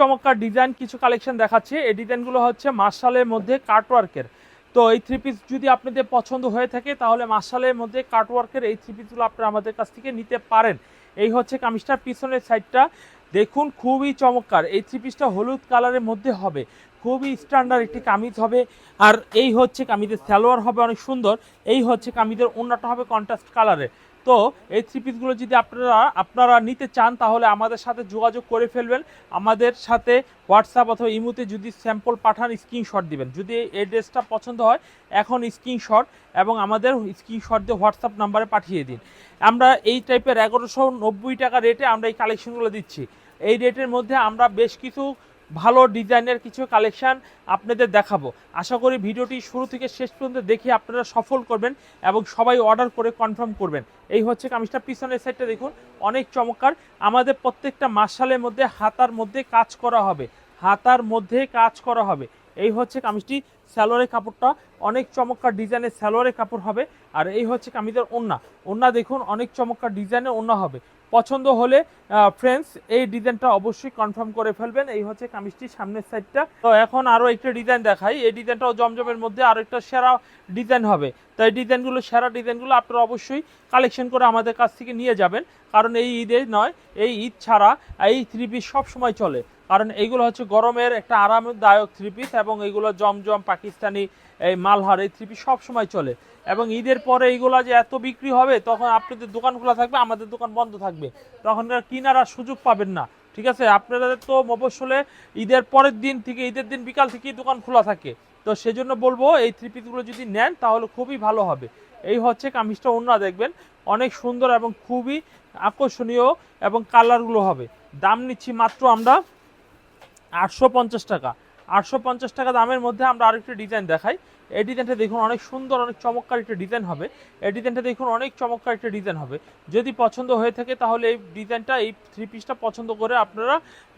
চমৎকার ডিজাইন কিছু কালেকশন দেখাচ্ছি। এই ডিজাইনগুলো হচ্ছে মার্শালের মধ্যে কাটওয়ার্কের তো এই থ্রি পিস যদি আপনাদের পছন্দ হয়ে থাকে, তাহলে মার্শালের মধ্যে কাটওয়ার্কের এই থ্রি পিসগুলো আপনারা আমাদের কাছ থেকে নিতে পারেন। এই হচ্ছে কামিজটার পিছনের সাইডটা দেখুন, খুবই চমৎকার। এই থ্রি পিসটা হলুদ কালারের মধ্যে হবে। খুবই স্ট্যান্ডার্ড একটি কামিজ হবে। আর এই হচ্ছে কামিজের সালোয়ার হবে অনেক সুন্দর। এই হচ্ছে কামিজের অন্যটা হবে কন্ট্রাস্ট কালারের তো এই থ্রি পিসগুলো যদি আপনারা আপনারা নিতে চান, তাহলে আমাদের সাথে যোগাযোগ করে ফেলবেন। আমাদের সাথে হোয়াটসঅ্যাপ অথবা ইমুতে যদি স্যাম্পল পাঠান স্ক্রিনশট দিবেন। যদি এই ড্রেসটা পছন্দ হয়, এখন স্ক্রিনশট এবং আমাদের স্ক্রিনশট দিয়ে হোয়াটসঅ্যাপ নাম্বারে পাঠিয়ে দিন। আমরা এই টাইপের এগারোশো নব্বই টাকা রেটে আমরা এই কালেকশনগুলো দিচ্ছি। এই রেটের মধ্যে আমরা বেশ কিছু ভালো ডিজাইনের কিছু কালেকশান আপনাদের দেখাবো। আশা করি ভিডিওটি শুরু থেকে শেষ পর্যন্ত দেখে আপনারা সফল করবেন এবং সবাই অর্ডার করে কনফার্ম করবেন। এই হচ্ছে কামিজটা, পিছনের সাইডটা দেখুন, অনেক চমৎকার। আমাদের প্রত্যেকটা মার্শালের মধ্যে, হাতার মধ্যে কাজ করা হবে। হাতার মধ্যে কাজ করা হবে। এই হচ্ছে কামিজটি স্যালোয়ারের কাপড়টা। অনেক চমৎকার ডিজাইনের স্যালোয়ারের কাপড় হবে। আর এই হচ্ছে কামিজের ওন্না ওন্না দেখুন, অনেক চমৎকার ডিজাইনের ওন্না হবে। পছন্দ হলে ফ্রেন্ডস এই ডিজাইনটা অবশ্যই কনফার্ম করে ফেলবেন। এই হচ্ছে কামিজটির সামনের সাইডটা তো এখন আরও একটা ডিজাইন দেখাই। এই ডিজাইনটাও জমজমের মধ্যে আরও একটা সেরা ডিজাইন হবে। তো এই ডিজাইনগুলো, সেরা ডিজাইনগুলো আপনারা অবশ্যই কালেকশন করে আমাদের কাছ থেকে নিয়ে যাবেন। কারণ এই ঈদে নয়, এই ঈদ ছাড়া এই থ্রি পিস সবসময় চলে। কারণ এইগুলো হচ্ছে গরমের একটা আরামদায়ক থ্রি পিস এবং এইগুলো জমজম পাকিস্তানি এই মালহার এই থ্রি পিস সবসময় চলে। এবং ঈদের পরে এইগুলো যে এত বিক্রি হবে, তখন আপনাদের দোকান খোলা থাকবে, আমাদের দোকান বন্ধ থাকবে। তখন কেনার আর সুযোগ পাবেন না, ঠিক আছে? আপনাদের তো মফসলে ঈদের পরের দিন থেকে, ঈদের দিন বিকাল থেকেই দোকান খোলা থাকে। তো সেজন্য বলব, এই থ্রি পিসগুলো যদি নেন, তাহলে খুবই ভালো হবে। এই হচ্ছে কামিজটা অন্য দেখবেন, অনেক সুন্দর এবং খুবই আকর্ষণীয় এবং কালারগুলো হবে। দাম নিচ্ছি মাত্র আমরা আটশো পঞ্চাশ টাকা। আটশো পঞ্চাশ টাকা দামের মধ্যে আমরা আরেকটি ডিজাইন দেখাই। এই ডিজাইনটা দেখুন, অনেক সুন্দর, অনেক চমৎকার একটা ডিজাইন হবে। এই ডিজাইনটা দেখুন, অনেক চমৎকার একটা ডিজাইন হবে। যদি পছন্দ হয়ে থাকে, তাহলে এই ডিজাইনটা এই থ্রি পিসটা পছন্দ করে আপনারা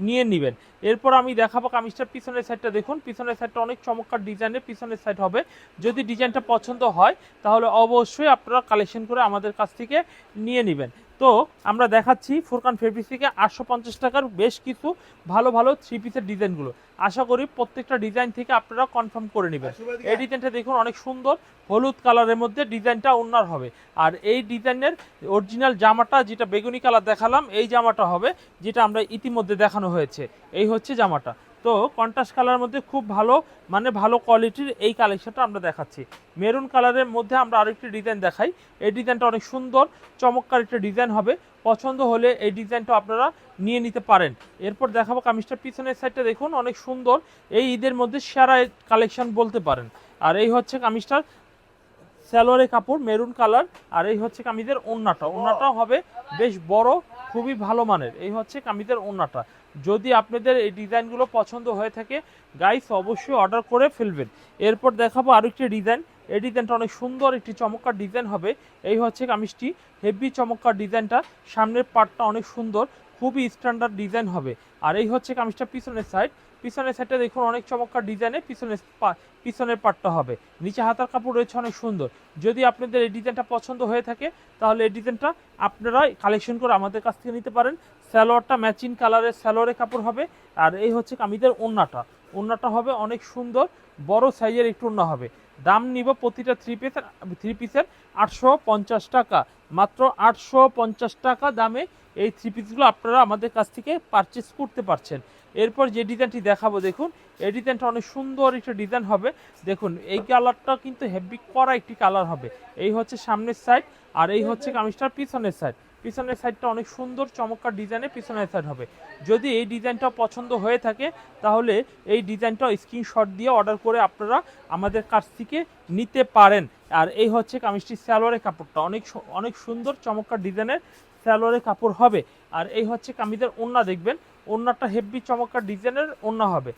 নিয়ে নেবেন। এরপর আমি দেখাবো কামিজটার পিছনের সাইডটা দেখুন, পিছনের সাইডটা অনেক চমৎকার ডিজাইনের পিছনের সাইড হবে। যদি ডিজাইনটা পছন্দ হয়, তাহলে অবশ্যই আপনারা কালেকশন করে আমাদের কাছ থেকে নিয়ে নেবেন। তো আমরা দেখাচ্ছি ফুরকান ফেব্রিক্স থেকে আটশো পঞ্চাশ টাকার বেশ কিছু ভালো ভালো থ্রি পিসের ডিজাইনগুলো আশা করি প্রত্যেকটা ডিজাইন থেকে আপনারা কনফার্ম করে নেবেন। এই ডিজাইনটা দেখুন অনেক সুন্দর হলুদ কালারের মধ্যে ডিজাইনটা অন্যার হবে। আর এই ডিজাইনের অরিজিনাল জামাটা যেটা বেগুনি কালার দেখালাম এই জামাটা হবে যেটা আমরা ইতিমধ্যে দেখানো হয়েছে। এই হচ্ছে জামাটা। তো কন্ট্রাস্ট কালারের মধ্যে খুব ভালো মানে ভালো কোয়ালিটির এই কালেকশনটা আমরা দেখাচ্ছি। মেরুন কালারের মধ্যে আমরা আরেকটি ডিজাইন দেখাই। এই ডিজাইনটা অনেক সুন্দর, চমৎকার একটা ডিজাইন হবে। পছন্দ হলে এই ডিজাইনটা আপনারা নিয়ে নিতে পারেন। এরপর দেখাবো কামিজটার পিছনের সাইডটা দেখুন, অনেক সুন্দর। এই ঈদের মধ্যে সেরা কালেকশন বলতে পারেন। আর এই হচ্ছে কামিজটার স্যালোয়ারের কাপড় মেরুন কালার আর এই হচ্ছে কামিজের ওন্নাটা ওন্নাটা হবে বেশ বড়, খুবই ভালো মানের। এই হচ্ছে কামিজের ওন্নাটা যদি আপনাদের এই ডিজাইনগুলো পছন্দ হয়ে থাকে গাইস অবশ্যই অর্ডার করে ফেলবেন। এরপর দেখাবো আরও আরেকটি ডিজাইন। এই ডিজাইনটা অনেক সুন্দর একটি চমৎকার ডিজাইন হবে। এই হচ্ছে কামিজটি হেভি চমৎকার ডিজাইনটা। সামনের পার্টটা অনেক সুন্দর। খুবই স্ট্যান্ডার্ড ডিজাইন হবে। আর এই হচ্ছে কামিজটা পিছনের সাইড পিছনের সাইডটা দেখুন, অনেক চমৎকার ডিজাইনে পিছনের পিছনের পার্টটা হবে। নিচে হাতার কাপড় রয়েছে, অনেক সুন্দর। যদি আপনাদের এই ডিজাইনটা পছন্দ হয়ে থাকে, তাহলে এই ডিজাইনটা আপনারা কালেকশন করে আমাদের কাছ থেকে নিতে পারেন। স্যালোয়ারটা ম্যাচিং কালারের স্যালোয়ারের কাপড় হবে। আর এই হচ্ছে কামিদের ওন্নাটা ওন্নাটা হবে অনেক সুন্দর, বড় সাইজের একটু ওন্না হবে। দাম নিব প্রতিটা থ্রি পিসের থ্রি পিসের আটশো পঞ্চাশ টাকা। মাত্র আটশো পঞ্চাশ টাকা দামে এই থ্রি পিসগুলো আপনারা আমাদের কাছ থেকে পারচেস করতে পারছেন। এরপর যে ডিজাইনটি দেখাবো, দেখুন। এই ডিজাইনটা অনেক সুন্দর একটা ডিজাইন হবে। দেখুন, এই কালারটা কিন্তু হেভি করা একটি কালার হবে। এই হচ্ছে সামনের সাইড আর এই হচ্ছে কামিজটার পিছনের সাইড পিছনের সাইডটা অনেক সুন্দর, চমৎকার ডিজাইনের পিছনের সাইড হবে। যদি এই ডিজাইনটা পছন্দ হয়ে থাকে, তাহলে এই ডিজাইনটা স্ক্রিনশট দিয়ে অর্ডার করে আপনারা আমাদের কাছ থেকে নিতে পারেন। আর এই হচ্ছে কামিজটি সালোয়ারের কাপড়টা। অনেক অনেক সুন্দর, চমৎকার ডিজাইনের সালোয়ারের কাপড় হবে। আর এই হচ্ছে কামিজের ওন্না দেখবেন? ওন্নাটা হেভি চমৎকার ডিজাইনের ওন্না হবে।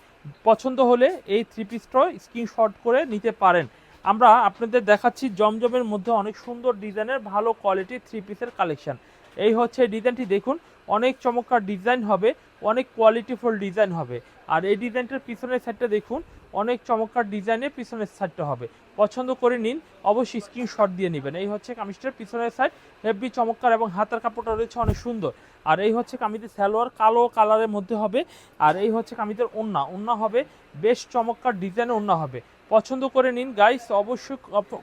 পছন্দ হলে এই থ্রি পিসটা স্ক্রিনশট করে নিতে পারেন। আমরা আপনাদের দেখাচ্ছি জমজমের মধ্যে অনেক সুন্দর ডিজাইনের ভালো কোয়ালিটির থ্রি পিসের কালেকশন এই হচ্ছে ডিজাইনটি দেখুন, অনেক চমৎকার ডিজাইন হবে। অনেক কোয়ালিটিফুল ডিজাইন হবে। আর এই ডিজাইনটার পিছনের সাইডটা দেখুন, অনেক চমৎকার ডিজাইনের পিছনের সাইডটা হবে। পছন্দ করে নিন, অবশ্যই স্ক্রিনশট দিয়ে নেবেন। এই হচ্ছে কামিজটার পিছনের সাইড হেভি চমৎকার এবং হাতের কাপড়টা রয়েছে অনেক সুন্দর। আর এই হচ্ছে কামিজের সালোয়ার কালো কালারের মধ্যে হবে। আর এই হচ্ছে কামিজের ওন্না ওন্না হবে, বেশ চমৎকার ডিজাইনের ওন্না হবে। পছন্দ করে নিন গাইস অবশ্যই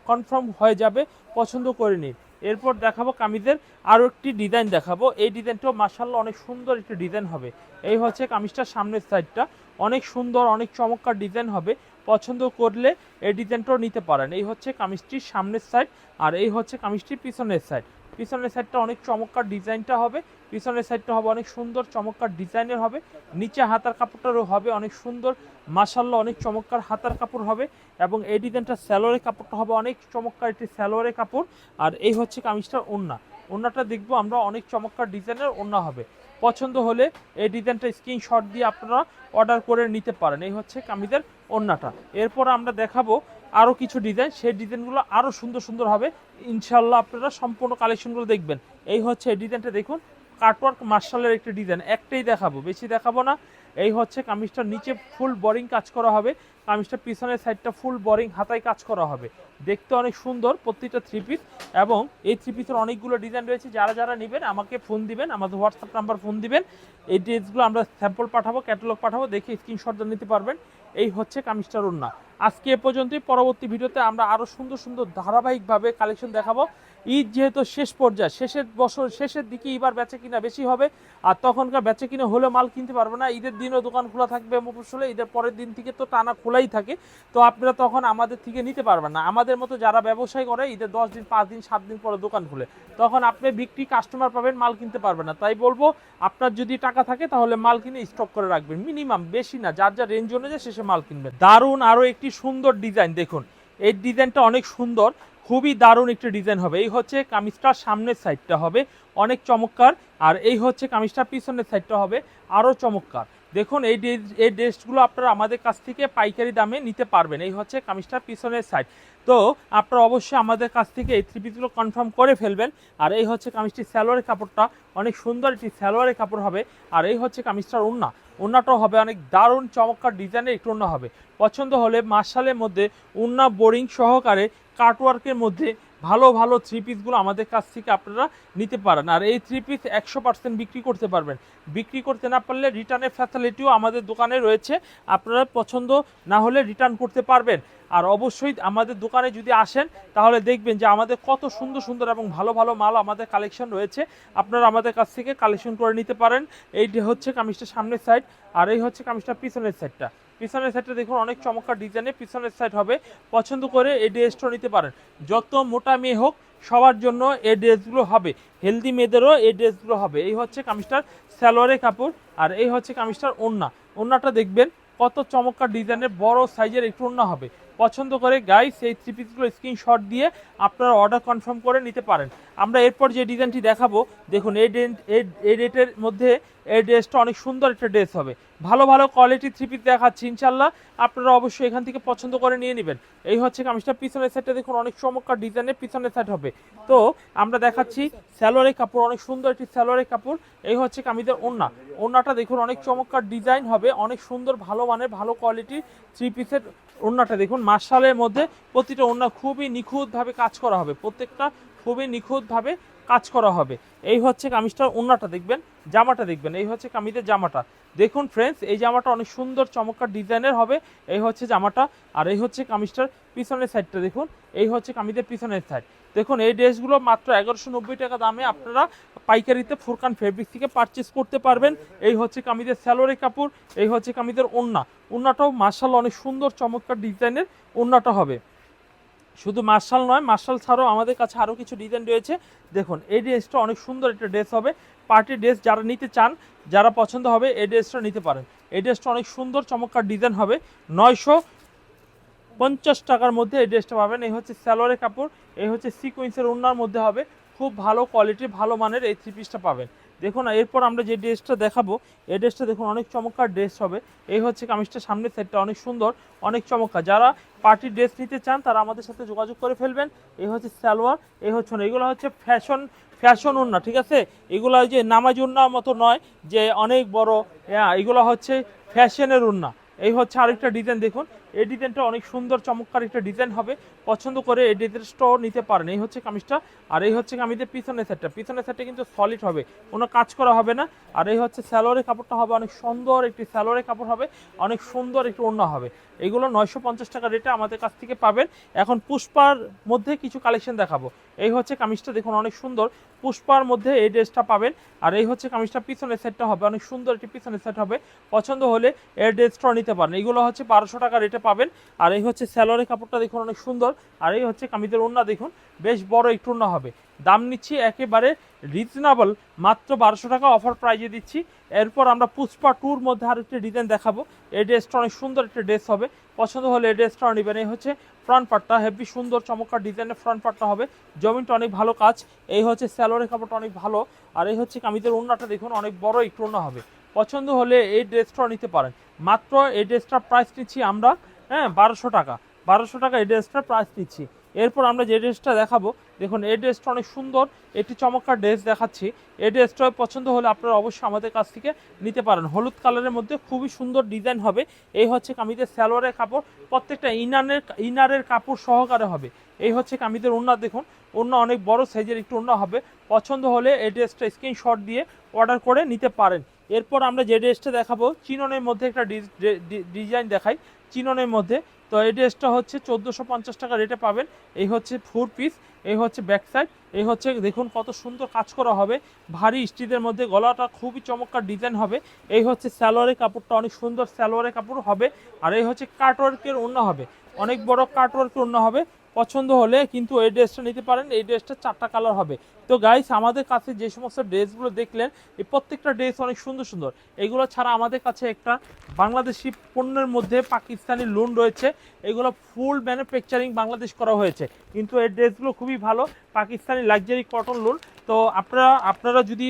কনফার্ম হয়ে যাবে, পছন্দ করে নিন। এরপর দেখাবো কামিজের আরও একটি ডিজাইন দেখাবো। এই ডিজাইনটাও মার্শাল্লাহ অনেক সুন্দর একটি ডিজাইন হবে। এই হচ্ছে কামিজটার সামনের সাইডটা। অনেক সুন্দর, অনেক চমৎকার ডিজাইন হবে। পছন্দ করলে এই ডিজাইনটাও নিতে পারেন। এই হচ্ছে কামিজটির সামনের সাইড আর এই হচ্ছে কামিজটির পিছনের সাইড। পিছনের সাইডটা অনেক চমৎকার ডিজাইনটা হবে, পিছনের সাইডটা হবে অনেক সুন্দর, চমৎকার ডিজাইনের হবে, নিচে হাতার কাপড়টারও হবে অনেক সুন্দর মাসাল্লাহ অনেক চমৎকার হাতার কাপড় হবে এবং এই ডিজাইনটা স্যালোয়ারের কাপড়টা হবে অনেক চমৎকার একটি স্যালোয়ারের কাপড়। আর এই হচ্ছে কামিজটার ওন্না ওন্নাটা দেখব আমরা অনেক চমৎকার ডিজাইনের ওন্না হবে। পছন্দ হলে এই ডিজাইনটা স্ক্রিনশট দিয়ে আপনারা অর্ডার করে নিতে পারেন, এই হচ্ছে কামিজের ওন্নাটা এরপর আমরা দেখাবো আরও কিছু ডিজাইন সেই ডিজাইনগুলো আরও সুন্দর সুন্দর হবে। ইনশাল্লাহ আপনারা সম্পূর্ণ কালেকশনগুলো দেখবেন। এই হচ্ছে এই ডিজাইনটা দেখুন কাটওয়ার্ক মার্শালের একটি ডিজাইন একটাই দেখাবো, বেশি দেখাবো না। এই হচ্ছে কামিজটার নিচে ফুল বোরিং কাজ করা হবে। কামিজটার পিছনের সাইডটা ফুল বোরিং হাতায় কাজ করা হবে। দেখতে অনেক সুন্দর প্রত্যেকটা থ্রি পিস এবং এই থ্রি পিসের অনেকগুলো ডিজাইন রয়েছে। যারা যারা নেবেন, আমাকে ফোন দিবেন, আমাদের হোয়াটসঅ্যাপ নাম্বার ফোন দিবেন। এই ড্রেসগুলো আমরা স্যাম্পল পাঠাবো ক্যাটালগ পাঠাবো, দেখে স্ক্রিনশট নিতে পারবেন। এই হচ্ছে কামিজটার উন্না আজকে এ পর্যন্তই, পরবর্তী ভিডিওতে আমরা আরও সুন্দর সুন্দর ধারাবাহিকভাবে কালেকশন দেখাবো। ঈদ যেহেতু শেষ পর্যায়ে, শেষের বছর, শেষের দিকে এবার বেচে কিনা বেশি হবে, আর তখনকার বেচে কিনা হলে মাল কিনতে পারবে না। ঈদের দিনও দোকান খোলা থাকবে মফসলে ঈদের পরের দিন থেকে তো টানা খোলাই থাকে, তো আপনারা তখন আমাদের থেকে নিতে পারবেন না। আমাদের মতো যারা ব্যবসায় করে, ঈদের দশ দিন, পাঁচ দিন, সাত দিন পরে দোকান খুলে, তখন আপনি বিক্রি কাস্টমার পাবেন, মাল কিনতে পারবেন না। তাই বলব, আপনার যদি টাকা থাকে, তাহলে মাল কিনে স্টক করে রাখবেন। মিনিমাম বেশি না, যার যার রেঞ্জ অনুযায়ী শেষে মাল কিনবেন। দারুণ আরও একটি সুন্দর ডিজাইন দেখুন। এই ডিজাইনটা অনেক সুন্দর খুবই দারুণ একটি ডিজাইন হবে। এই হচ্ছে কামিজটার সামনের সাইডটা হবে, অনেক চমৎকার। আর এই হচ্ছে কামিজটার পিছনের সাইডটা হবে আরও চমৎকার। দেখুন, এই এই ড্রেসগুলো আপনারা আমাদের কাছ থেকে পাইকারি দামে নিতে পারবেন। এই হচ্ছে কামিজটার পিছনের সাইড। তো আপনারা অবশ্যই আমাদের কাছ থেকে এই থ্রি পিসগুলো কনফার্ম করে ফেলবেন। আর এই হচ্ছে কামিজটি স্যালোয়ারের কাপড়টা, অনেক সুন্দর একটি স্যালোয়ারের কাপড় হবে। আর এই হচ্ছে কামিজটার ওন্না ওন্নাটাও হবে অনেক দারুণ চমৎকার ডিজাইনের একটু ওন্না হবে। পছন্দ হলে মার্শালের মধ্যে উন্না বোরিং সহকারে কাটওয়ার্কের মধ্যে ভালো ভালো থ্রি পিসগুলো আমাদের কাছ থেকে আপনারা নিতে পারেন। আর এই থ্রি পিস একশো পার্সেন্ট বিক্রি করতে পারবেন। বিক্রি করতে না পারলে রিটার্নের ফ্যাসিলিটিও আমাদের দোকানে রয়েছে। আপনারা পছন্দ না হলে রিটার্ন করতে পারবেন। আর অবশ্যই আমাদের দোকানে যদি আসেন, তাহলে দেখবেন যে আমাদের কত সুন্দর সুন্দর এবং ভালো ভালো মাল আমাদের কালেকশন রয়েছে। আপনারা আমাদের কাছ থেকে কালেকশন করে নিতে পারেন। এই হচ্ছে কামিজটা সামনের সাইড আর এই হচ্ছে কামিজটা পিছনের সাইডটা পিছনের সাইডটা দেখুন, অনেক চমৎকার ডিজাইনে পিছনের সাইড হবে। পছন্দ করে এই ড্রেসটা নিতে পারেন। যত মোটা মেয়ে হোক, সবার জন্য এই ড্রেসগুলো হবে। হেলদি মেয়েদেরও এই ড্রেসগুলো হবে। এই হচ্ছে কামিজটার স্যালোয়ারের কাপড়, আর এই হচ্ছে কামিজটার ওন্না ওন্নাটা দেখবেন, কত চমৎকার ডিজাইনের বড় সাইজের একটু ওন্না হবে। পছন্দ করে গাইস এই থ্রি পিসগুলো স্ক্রিনশট দিয়ে আপনারা অর্ডার কনফার্ম করে নিতে পারেন। আমরা এরপর যে ডিজাইনটি দেখাবো, দেখুন, এই এই রেটের মধ্যে এই ড্রেসটা অনেক সুন্দর একটা ড্রেস হবে। ভালো ভালো কোয়ালিটি থ্রি পিস দেখাচ্ছি ইনশাল্লাহ আপনারা অবশ্যই এখান থেকে পছন্দ করে নিয়ে নেবেন। এই হচ্ছে কামিজটা, পিছনের সাইডটা দেখুন, অনেক চমৎকার ডিজাইনের পিছনের সাইড হবে। তো আমরা দেখাচ্ছি স্যালোয়ারের কাপড়, অনেক সুন্দর একটি স্যালোয়ারের কাপড়। এই হচ্ছে কামিজের ওড়না। ওড়নাটা দেখুন, অনেক চমৎকার ডিজাইন হবে, অনেক সুন্দর, ভালো মানের, ভালো কোয়ালিটির থ্রি পিসের ওড়নাটা দেখুন মার্শালের মধ্যে প্রতিটা ওড়না খুবই নিখুঁতভাবে কাজ করা হবে। প্রত্যেকটা খুবই নিখুঁতভাবে কাজ করা হবে। এই হচ্ছে কামিজটার ওড়নাটা দেখবেন, জামাটা দেখবেন। এই হচ্ছে কামিজের জামাটা। দেখুন ফ্রেন্ডস এই জামাটা অনেক সুন্দর, চমৎকার ডিজাইনের হবে। এই হচ্ছে জামাটা আর এই হচ্ছে কামিজটার পিছনের সাইডটা দেখুন। এই হচ্ছে কামিজের পিছনের সাইড দেখুন, এই ড্রেসগুলো মাত্র এগারোশো নব্বই টাকা দামে আপনারা পাইকারিতে ফুরকান ফেব্রিক থেকে পারচেস করতে পারবেন। এই হচ্ছে কামিজের স্যালোরি কাপড়, এই হচ্ছে কামিজের ওড়না ওড়নাটাও মার্শাল অনেক সুন্দর, চমৎকার ডিজাইনের ওড়নাটা হবে। শুধু মার্শাল নয় মার্শাল ছাড়াও আমাদের কাছে আরও কিছু ডিজাইন রয়েছে। দেখুন, এই ড্রেসটা অনেক সুন্দর একটা ড্রেস হবে। পার্টি ড্রেস যারা নিতে চান, যারা পছন্দ হবে, এই ড্রেসটা নিতে পারেন। এই ড্রেসটা অনেক সুন্দর, চমৎকার ডিজাইন হবে। নয়শো পঞ্চাশ টাকার মধ্যে এই ড্রেসটা পাবেন। এই হচ্ছে স্যালোয়ারের কাপড়, এই হচ্ছে সিকোয়েন্সের ওড়নার মধ্যে হবে। খুব ভালো কোয়ালিটির ভালো মানের এই থ্রি পিসটা পাবেন। দেখুন এরপর আমরা যে ড্রেসটা দেখাবো, এই ড্রেসটা দেখুন অনেক চমৎকার ড্রেস হবে। এই হচ্ছে কামিজটা সামনের সাইডটা অনেক সুন্দর, অনেক চমৎকার। যারা পার্টি ড্রেস নিতে চান, তারা আমাদের সাথে যোগাযোগ করে ফেলবেন। এই হচ্ছে সালোয়ার, এই হচ্ছে না, এগুলো হচ্ছে ফ্যাশন ফ্যাশন ওড়না, ঠিক আছে? এগুলো যে নামাজ ওড়নার মতো নয়, যে অনেক বড় হ্যাঁ এগুলো হচ্ছে ফ্যাশনের ওড়না। এই হচ্ছে আরেকটা ডিজাইন, দেখুন। এই ডিজাইনটা অনেক সুন্দর, চমৎকার একটা ডিজাইন হবে। পছন্দ করে এই ডিজাইনটাও নিতে পারেন। এই হচ্ছে কামিজটা, আর এই হচ্ছে কামিজের পিছনের সেটটা। পিছনের সেটটা কিন্তু সলিড হবে, কোনো কাজ করা হবে না। আর এই হচ্ছে স্যালোয়ারের কাপড়টা হবে, অনেক সুন্দর একটি স্যালোয়ারের কাপড় হবে, অনেক সুন্দর একটি ওড়না হবে। এগুলো নয়শো পঞ্চাশ টাকা রেটে আমাদের কাছ থেকে পাবেন। এখন পুষ্পার মধ্যে কিছু কালেকশন দেখাবো। এই হচ্ছে কামিজটা, দেখুন অনেক সুন্দর। পুষ্পার মধ্যে এই ড্রেসটা পাবেন, আর এই হচ্ছে কামিজটা পিছনের সেটটা হবে, অনেক সুন্দর একটি পিছনের সেট হবে। পছন্দ হলে এর ড্রেসটাও নিতে পারেন। এগুলো হচ্ছে বারোশো টাকা রেটে পাবেন, আর এই হচ্ছে স্যালোয়ারের কাপড়টা, দেখুন অনেক সুন্দর। আর এই হচ্ছে কামিজের ওড়না, দেখুন, বেশ বড় একটু ওড়না হবে। দাম নিচ্ছি একেবারে রিজনেবল মাত্র বারোশো টাকা অফার প্রাইজে দিচ্ছি। এরপর আমরা পুষ্পা টুর মধ্যে আর একটি ডিজাইন দেখাবো। এই ড্রেসটা অনেক সুন্দর একটা ড্রেস হবে। পছন্দ হলে এই ড্রেসটাও নেবেন। এই হচ্ছে ফ্রন্ট পার্টটা হেভি সুন্দর, চমৎকার ডিজাইনের ফ্রন্ট পার্টটা হবে। জমিনটা অনেক ভালো কাজ। এই হচ্ছে স্যালোয়ারের কাপড়টা অনেক ভালো। আর এই হচ্ছে কামিজের ওড়নাটা, দেখুন, অনেক বড় একটু ওড়না হবে। পছন্দ হলে এই ড্রেসটাও নিতে পারেন। মাত্র এই ড্রেসটার প্রাইস নিচ্ছি আমরা হ্যাঁ বারোশো টাকা। বারোশো টাকা এই ড্রেসটার প্রাইস দিচ্ছি। এরপর আমরা যে ড্রেসটা দেখাবো, দেখুন, এই ড্রেসটা অনেক সুন্দর, একটি চমৎকার ড্রেস দেখাচ্ছি। এই ড্রেসটা পছন্দ হলে আপনারা অবশ্যই আমাদের কাছ থেকে নিতে পারেন। হলুদ কালারের মধ্যে খুবই সুন্দর ডিজাইন হবে। এই হচ্ছে কামিজের স্যালোয়ারের কাপড়। প্রত্যেকটা ইনারের ইনারের কাপড় সহকারে হবে। এই হচ্ছে কামিজের ওড়না, দেখুন, ওড়না অনেক বড় সাইজের একটু ওড়না হবে। পছন্দ হলে এই ড্রেসটা স্ক্রিনশট দিয়ে অর্ডার করে নিতে পারেন। এরপর আমরা যে ড্রেসটা দেখাবো, চিননের মধ্যে একটা ডিজাইন দেখাই। চিননের মধ্যে তো এই ড্রেসটা হচ্ছে চোদ্দোশো পঞ্চাশ টাকা রেটে পাবেন। এই হচ্ছে ফোর পিস এই হচ্ছে ব্যাক সাইড এই হচ্ছে দেখুন কত সুন্দর কাজ করা হবে। ভারী স্টিলের মধ্যে গলাটা খুবই চমৎকার ডিজাইন হবে। এই হচ্ছে স্যালোয়ারের কাপড়টা অনেক সুন্দর স্যালোয়ারের কাপড় হবে। আর এই হচ্ছে কাটওয়ার্কের অন্য হবে। অনেক বড় কাটওয়ার্কের অন্য হবে। পছন্দ হলে কিন্তু এই ড্রেসটা নিতে পারেন, এই ড্রেসটা চারটা কালার হবে। তো গাইস আমাদের কাছে যে সমস্ত ড্রেসগুলো দেখলেন, এই প্রত্যেকটা ড্রেস অনেক সুন্দর সুন্দর। এগুলো ছাড়া আমাদের কাছে একটা বাংলাদেশি পণ্যের মধ্যে পাকিস্তানি লোন রয়েছে। এগুলো ফুল ম্যানুফ্যাকচারিং বাংলাদেশ করা হয়েছে। কিন্তু এই ড্রেসগুলো খুবই ভালো, পাকিস্তানি লাক্সারি কটন লোন তো আপনারা আপনারা যদি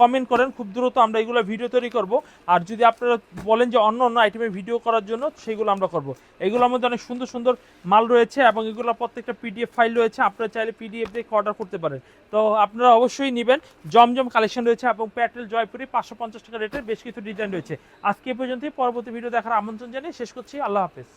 কমেন্ট করেন, খুব দ্রুত আমরা এগুলো ভিডিও তৈরি করব। আর যদি আপনারা বলেন যে অন্য অন্য আইটেমের ভিডিও করার জন্য, সেগুলো আমরা করব। এগুলোর মধ্যে অনেক সুন্দর সুন্দর মাল রয়েছে এবং এগুলো প্রত্যেকটা পিডিএফ ফাইল রয়েছে। আপনারা চাইলে পিডিএফ দেখে অর্ডার করতে পারেন। তো আপনারা অবশ্যই নেবেন। জমজম কালেকশন রয়েছে এবং প্যাটেল জয়পুরি পাঁচশো পঞ্চাশ টাকা রেটের বেশ কিছু ডিজাইন রয়েছে। আজকে পর্যন্তই। পরবর্তী ভিডিও দেখার আমন্ত্রণ জানিয়ে শেষ করছি। আল্লাহ হাফেজ।